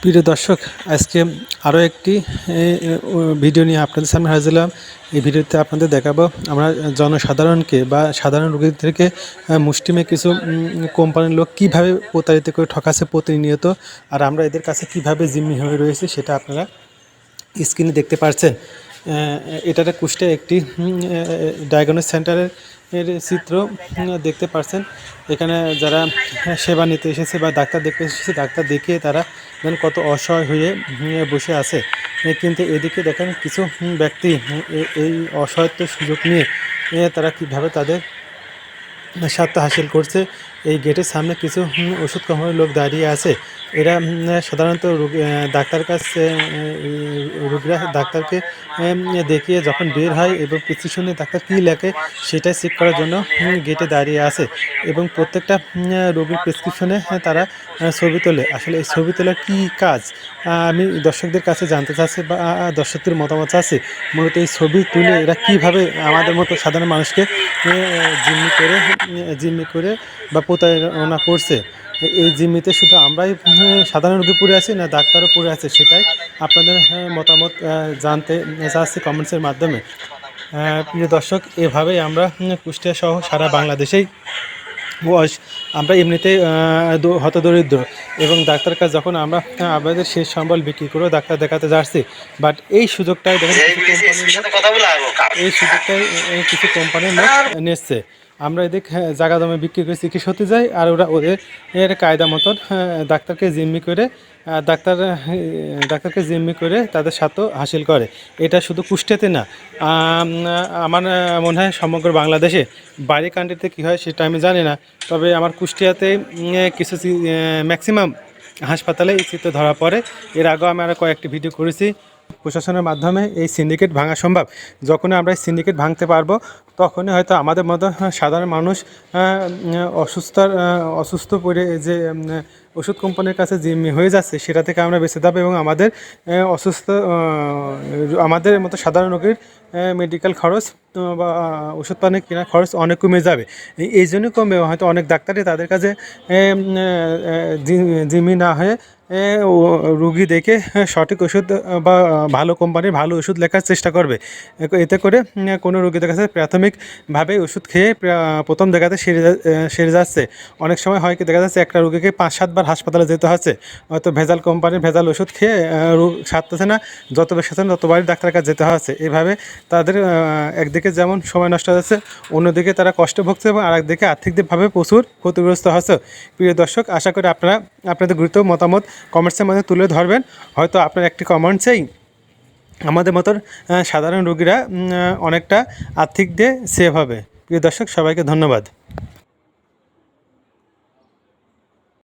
প্রিয় দর্শক, আজকে আরও একটি ভিডিও নিয়ে আপনাদের সামনে হাজির এই ভিডিওতে আপনাদের দেখাবো আমরা জনসাধারণকে বা সাধারণ রোগীদেরকে মুষ্টিমে কিছু কোম্পানির লোক কীভাবে প্রতারিত করে ঠকাছে প্রতিনিয়ত আর আমরা এদের কাছে কীভাবে জিম্মি হয়ে রয়েছে সেটা আপনারা স্ক্রিনে দেখতে পাচ্ছেন এটা একটা কুষ্টিয়া একটি ডায়াগনোস সেন্টারের এর চিত্র দেখতে পারছেন। এখানে যারা সেবা নিতে এসেছে বা ডাক্তার দেখতে এসেছে, ডাক্তার দেখিয়ে তারা যেন কত অসহায় হয়ে বসে আছে। কিন্তু এদিকে দেখেন কিছু ব্যক্তি এই অসহায়ত্ব সুযোগ নিয়ে তারা কীভাবে তাদের স্বার্থ হাসিল করছে এই গেটের সামনে কিছু ওষুধ কোম্পানির লোক দাঁড়িয়ে আছে। এরা সাধারণত ডাক্তার কাছে রোগীরা ডাক্তারকে দেখিয়ে যখন বের হয় এবং প্রেসক্রিপশনে ডাক্তার কী লেখে সেটা চেক করার জন্য গেটে দাঁড়িয়ে আছে এবং প্রত্যেকটা রোগীর প্রেসক্রিপশনে তারা ছবি তোলে। আসলে এই ছবি তোলার কী কাজ? আমি দর্শকদের কাছে জানতে চাচ্ছি বা দর্শকদের মতামত চাচ্ছি। মূলত এই ছবি তুলে এরা কীভাবে আমাদের মতো সাধারণ মানুষকে জিম্মি করে জিম্মি করে বা প্রতারণা করছে। এই জিম্মিতে শুধু আমরাই সাধারণ রোগী পড়ে আছি না ডাক্তারও পড়ে আছে সেটাই। আপনাদের আহ, মতামত জানতে চাচ্ছি কমেন্টসের মাধ্যমে। প্রিয় দর্শক এভাবেই আমরা উম, কুষ্টিয়া সহ সারা বাংলাদেশেই বয়স। আমরা এমনিতেই হতদরিদ্র এবং ডাক্তার কাছে যখন আমরা আমাদের শেষ সম্বল বিক্রি করেও ডাক্তার দেখাতে যাচ্ছি। বাট এই সুযোগটাই দেখেন এই সুযোগটাই কিছু কোম্পানির নিচ্ছে। আমরা এদিক হ্যাঁ, জায়গা দমে বিক্রি করে চিকিৎসা হতে যাই আর ওরা ওদের এর কায়দা মতন হ্যাঁ, ডাক্তারকে জিম্মি করে ডাক্তার ডাক্তারকে জিম্মি করে তাদের স্বার্থ হাসিল করে। এটা শুধু কুষ্টিয়াতে না আমার মনে হয় সমগ্র বাংলাদেশে বাইরে কান্ট্রিতে কী হয় সেটা আমি জানি না তবে আমার কুষ্টিয়াতে কিছু ম্যাক্সিমাম হাসপাতালে এই চিত্র ধরা পড়ে। এর আগেও আমি আরও কয়েকটি ভিডিও করেছি। প্রশাসনের মাধ্যমে এই সিন্ডিকেট ভাঙা সম্ভব। যখনই আমরা এই সিন্ডিকেট ভাঙতে পারব, তখনই হয়তো আমাদের মতো সাধারণ মানুষ অসুস্থার অসুস্থ পড়ে যে ওষুধ কোম্পানির কাছে জিম্মি হয়ে যাচ্ছে, সেটা থেকে আমরা বেঁচে যাব এবং আমাদের অসুস্থ আমাদের মতো সাধারণ রোগীর মেডিকেল খরচ বা ওষুধ পানি কেনার খরচ অনেক কমে যাবে। এই- জন্য কমে, হয়তো অনেক ডাক্তারই তাদের কাছে জিম্মি না হয়ে রুগী দেখে সঠিক ওষুধ বা ভালো কোম্পানির ভালো ওষুধ লেখার চেষ্টা করবে। এতে করে কোনো রুগীদের কাছে প্রাথমিকভাবে ওষুধ খেয়ে প্রথম দেখাতে সেরে সেরে যাচ্ছে। অনেক সময় হয় কি, দেখা যাচ্ছে একটা রুগীকে পাঁচ সাতবার হাসপাতালে যেতে হচ্ছে। হয়তো ভেজাল কোম্পানির ভেজাল ওষুধ খেয়ে রোগ সারতেছে না, যত বেশি ততবারই ডাক্তারের কাছে যেতে হচ্ছে। এভাবে তাদের একদিকে যেমন সময় নষ্ট হচ্ছে, অন্যদিকে তারা কষ্ট ভুগছে এবং আরেকদিকে আর্থিকভাবে প্রচুর ক্ষতিগ্রস্ত হচ্ছে। প্রিয় দর্শক, আশা করি আপনারা, আপনাদের গুরুত্ব মতামত কমেন্টসের মধ্যে তুলে ধরবেন। হয়তো আপনার একটি কমেন্টসেই আমাদের মতন সাধারণ রোগীরা অনেকটা আর্থিক দিয়ে সেভ হবে। প্রিয় দর্শক, সবাইকে ধন্যবাদ।